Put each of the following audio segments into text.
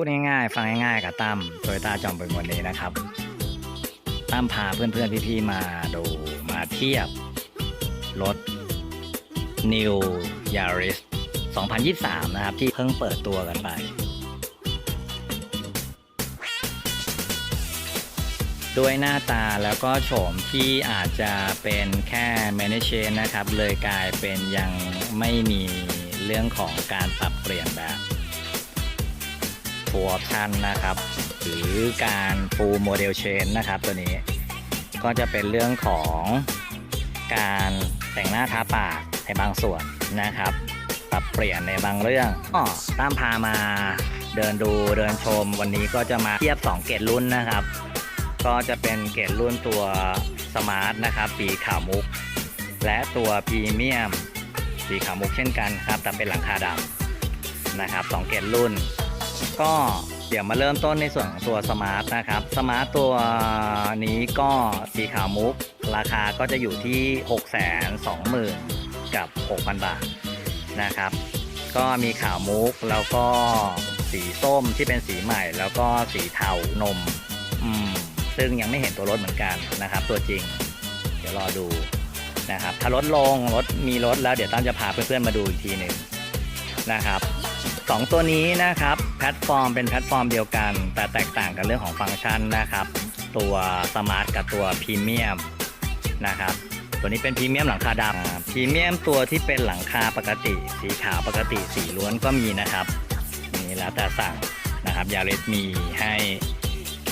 พูดง่ายๆ ฟังง่ายๆ กับตั้มโตโยต้าจอมบึงวันนี้นะครับตั้มพาเพื่อนๆ พี่ๆ มาดูมาเทียบ รถ New Yaris 2023 นะครับ ที่เพิ่งเปิดตัวกันไป ด้วยหน้าตาแล้วก็โฉมที่อาจจะเป็นแค่ manage นะครับ เลยกลายเป็นยังไม่มีเรื่องของการปรับเปลี่ยนแบบ full option นะครับ หรือการ full model change นะครับตัวนี้ ก็จะเป็นเรื่องของการแต่งหน้าทาปากในบางส่วนนะครับ ปรับเปลี่ยนในบางเรื่องก็ตามพามาเดินดูเดินชมวันนี้ก็จะมาเทียบ 2 เกรดรุ่นนะครับ ก็จะเป็นเกรดรุ่นตัวสมาร์ทนะครับสีขาวมุก และตัวพรีเมียมสีขาวมุกเช่นกันครับแต่เป็นหลังคาดำนะครับสองเกรดรุ่น ก็เดี๋ยวมาเริ่มต้นในส่วนของตัวสมาร์ทนะครับสมาร์ทตัวนี้ก็สีขาวมุก ราคาก็จะอยู่ที่ 6 2 0 0 0 0 กับ 6,000 บาทนะครับ ก็มีขาวมุกแล้วก็สีส้มที่เป็นสีใหม่ แล้วก็สีเทานมอืมซึ่งยังไม่เห็นตัวรถเหมือนกันนะครับ ตัวจริง เดี๋ยวรอดูนะครับถ้ารถลงรถมีรถแล้วเดี๋ยวตั้มจะพาเพื่อนๆมาดูอีกทีหนึ่งนะครับ สองตัวนี้นะครับแพลตฟอร์มเป็นแพลตฟอร์มเดียวกัน แต่แตกต่างกันเรื่องของฟังก์ชันนะครับ ตัวสมาร์ทกับตัวพรีเมียมนะครับตัวนี้เป็นพรีเมียมหลังคาดำพรีเมียมตัวที่เป็นหลังคาปกติ สีขาวปกติสีล้วนก็มีนะครับนี่แล้วแต่สั่งนะครับยาริสมีให้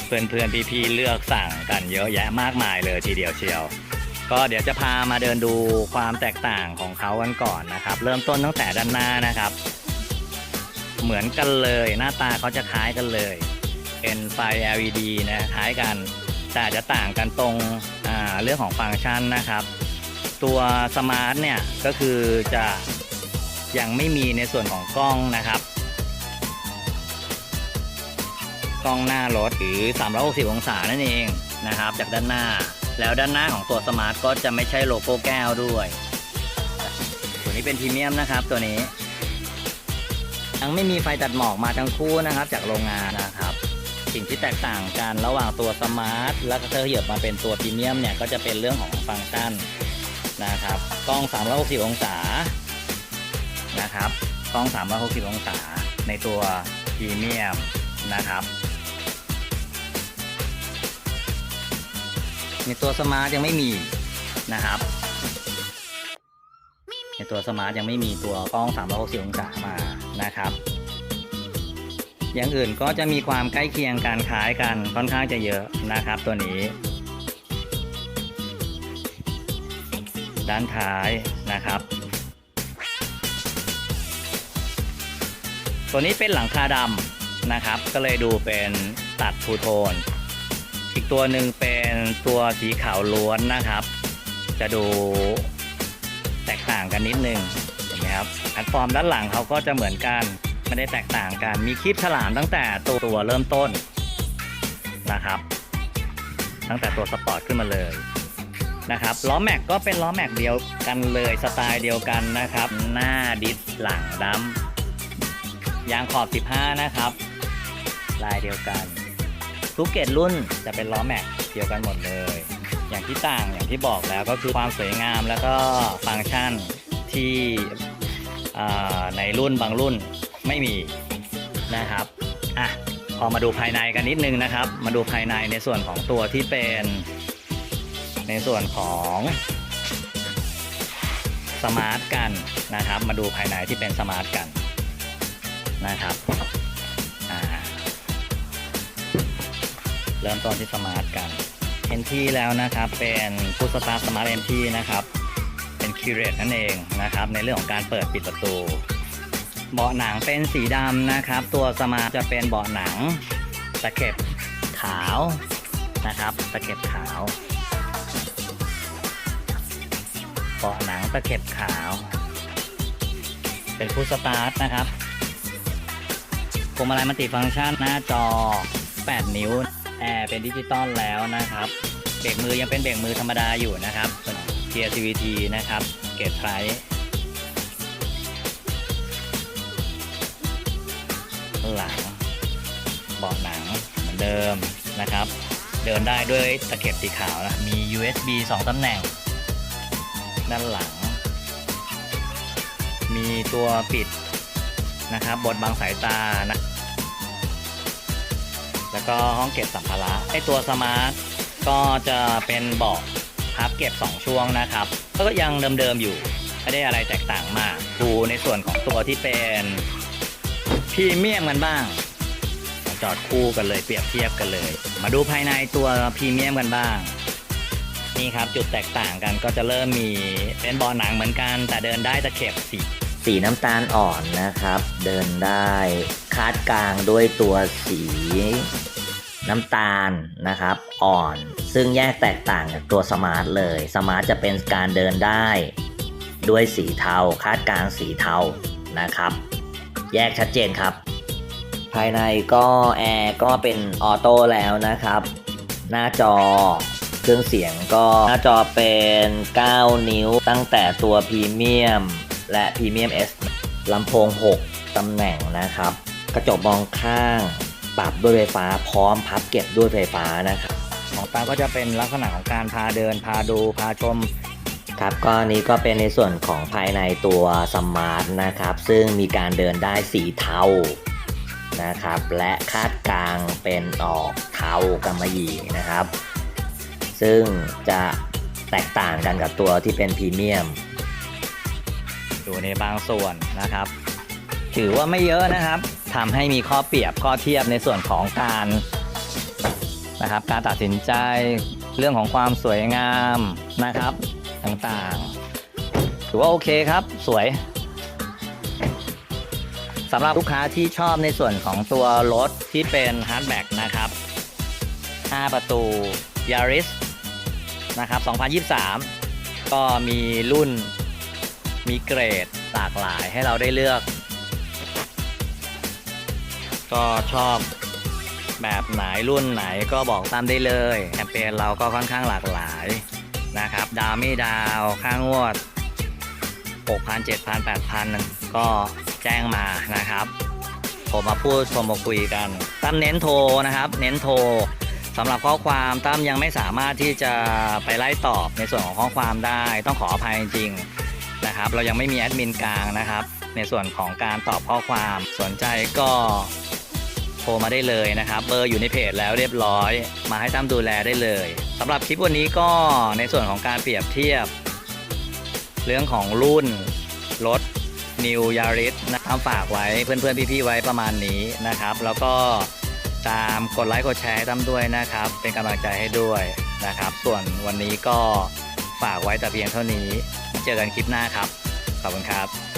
เพื่อนๆพี่ๆเลือกสั่งกันเยอะแยะมากมายเลยทีเดียวเชียว ก็เดี๋ยวจะพามาเดินดูความแตกต่างของเขากันก่อนนะครับ เริ่มต้นตั้งแต่ด้านหน้านะครับ เหมือนกันเลย หน้าตาเขาจะคล้ายกันเลย เป็นไฟ LED นะคล้ายกัน แต่จะต่างกันตรงเรื่องของฟังก์ชันนะครับ ตัวสมาร์ทเนี่ยก็คือจะยังไม่มีในส่วนของกล้องนะครับ กล้องหน้ารถหรือ 360 องศานั่นเองนะครับ จากด้านหน้า แล้วด้านหน้าของตัวสมาร์ทก็จะไม่ใช่โลโก้แก้วด้วย ตัวนี้เป็นพรีเมียมนะครับตัวนี้ ยังไม่มีไฟตัดหมอกมาทั้งคู่นะครับ จากโรงงานนะครับ สิ่งที่แตกต่างกันระหว่างตัวสมาร์ทแล้วก็เธอเหยียบมาเป็นตัวพรีเมียมเนี่ยก็จะเป็นเรื่องของฟังก์ชันนะครับกล้อง 360 องศานะครับกล้อง 360 องศาในตัวพรีเมียมนะครับในตัวสมาร์ทยังไม่มีนะครับ ในตัวสมาร์ทยังไม่มีตัวกล้อง 360 องศามา นะครับ อย่างอื่นก็จะมีความใกล้เคียงการคล้ายกันค่อนข้างจะเยอะนะครับตัวนี้ ด้านท้ายนะครับ ตัวนี้เป็นหลังคาดำนะครับ ก็เลยดูเป็นตัดทูโทน อีกตัวหนึ่งเป็นตัวสีขาวล้วนนะครับ จะดูแตกต่างกันนิดนึง นไหมครับแพลตฟอร์มด้านหลังเขาก็จะเหมือนกัน ไม่ได้แตกต่างกัน มีคลิปฉลามตั้งแต่ตัวตัวเริ่มต้นนะครับ ตั้งแต่ตัวสปอร์ตขึ้นมาเลยนะครับล้อแม็กก็เป็นล้อแม็กเดียวกันเลยสไตล์เดียวกันนะครับ หน้าดิสหลังดำยางขอบ 15 นะครับ ลายเดียวกัน ทุกเกรดรุ่นจะเป็นล้อแม็กเดียวกันหมดเลย อย่างที่ต่างอย่างที่บอกแล้วก็คือความสวยงามแล้วก็ฟังก์ชันที่ ในรุ่นบางรุ่นไม่มีนะครับอะพอมาดูภายในกันนิดนึงนะครับ มาดูภายในในส่วนของตัวที่เป็นในส่วนของสมาร์ทกันนะครับ มาดูภายในที่เป็นสมาร์ทกันนะครับเริ่มต้นที่สมาร์ทกันเอ็นทีแล้วนะครับเป็นผู้สตาร์สมาร์ทเอ็นทีนะครับ คิเรตนั่นเองนะครับ ในเรื่องของการเปิดปิดประตู เบาะหนังเป็นสีดำนะครับ ตัวสมาร์ทจะเป็นเบาะหนัง ตะเข็บขาวนะครับ ตะเข็บขาวเบาะหนังตะเข็บขาว เป็นผู้สตาร์ทนะครับพวงมาลัยมัลติฟังก์ชันหน้าจอ 8 นิ้วแอร์เป็นดิจิตอลแล้วนะครับเบรกมือยังเป็นเบรกมือธรรมดาอยู่นะครับ กียร์ CVT นะครับ เกตไพรหลังเบาะหนังเหมือนเดิมนะครับ เดินได้ด้วยตะเข็บสีขาวนะ มี USB 2ตำแหน่ง ด้านหลัง มีตัวปิดนะครับบดบังสายตานะแล้วก็ห้องเก็บสัมภาระไอตัวสมาร์ทก็จะเป็นเบาะ พับ เก็บ 2 ช่วงนะครับ ก็ยังเดิมๆอยู่ ไม่ได้อะไรแตกต่างมาก ดูในส่วนของตัวที่เป็นพรีเมียมกันบ้าง จอดคู่กันเลยเปรียบเทียบกันเลย มาดูภายในตัวพรีเมียมกันบ้างนี่ครับจุดแตกต่างกันก็จะเริ่มมีเป็นบาะหนังเหมือนกัน แต่เดินได้ตะเข็บสีสีน้ำตาลอ่อนนะครับ เดินได้คาดกลางด้วยตัวสี น้ำตาลนะครับอ่อน ซึ่งแยกแตกต่างจากตัวสมาร์ทเลยสมาร์ทจะเป็นการเดินได้ด้วยสีเทาคาดกลางสีเทานะครับ แยกชัดเจนครับ ภายในก็แอร์ก็เป็นออโต้แล้วนะครับ หน้าจอเครื่องเสียงก็หน้าจอเป็น 9 นิ้วตั้งแต่ตัวพรีเมียมและพรีเมียม S ลำโพง 6 ตำแหน่งนะครับ กระจกมองข้าง ปรับด้วยไฟฟ้าพร้อมพับเก็บด้วยไฟฟ้านะครับของตาก็จะเป็นลักษณะของการพาเดินพาดูพาชมครับก็อันนี้ก็เป็นในส่วนของภายในตัวสมาร์ทนะครับ ซึ่งมีการเดินได้สีเทานะครับ และคาดกลางเป็นออกเทากำมะหยี่นะครับ ซึ่งจะแตกต่างกันกับตัวที่เป็นพรีเมียมดูในบางส่วนนะครับ ถือว่าไม่เยอะนะครับ ทำให้มีข้อเปรียบข้อเทียบในส่วนของการนะครับ การตัดสินใจเรื่องของความสวยงามนะครับต่างๆ ถือว่าโอเคครับสวยสำหรับลูกค้าที่ชอบในส่วนของตัวรถที่เป็นฮาร์ดแบ็กนะครับ 5 ประตู Yaris นะครับ 2023 ก็มีรุ่นมีเกรดหลากหลายให้เราได้เลือก ก็ชอบแบบไหนรุ่นไหนก็บอกตามได้เลยแคมเปญเราก็ค่อนข้างหลากหลายนะครับ ดาวไม่ดาวค่างวด 6,000 7,000 8,000 ก็แจ้งมานะครับ ผมมาพูดโทรมาคุยกันตั้มเน้นโทรนะครับ เน้นโทรสำหรับข้อความตั้มยังไม่สามารถที่จะไปไล่ตอบในส่วนของข้อความได้ต้องขออภัยจริงนะครับ เรายังไม่มีแอดมินกลางนะครับ ในส่วนของการตอบข้อความสนใจก็ ทรมาได้เลยนะครับ เบอร์อยู่ในเพจแล้วเรียบร้อย มาให้ตั้มดูแลได้เลยสำหรับคลิปวันนี้ก็ในส่วนของการเปรียบเทียบ เรื่องของรุ่นรถ New Yaris นะครับฝากไว้เพื่อนๆพี่ๆไว้ประมาณนี้นะครับ แล้วก็ตามกดไลค์กดแชร์ให้ตั้มด้วยนะครับ เป็นกำลังใจให้ด้วยนะครับ ส่วนวันนี้ก็ฝากไว้แต่เพียงเท่านี้ เจอกันคลิปหน้าครับ ขอบคุณครับ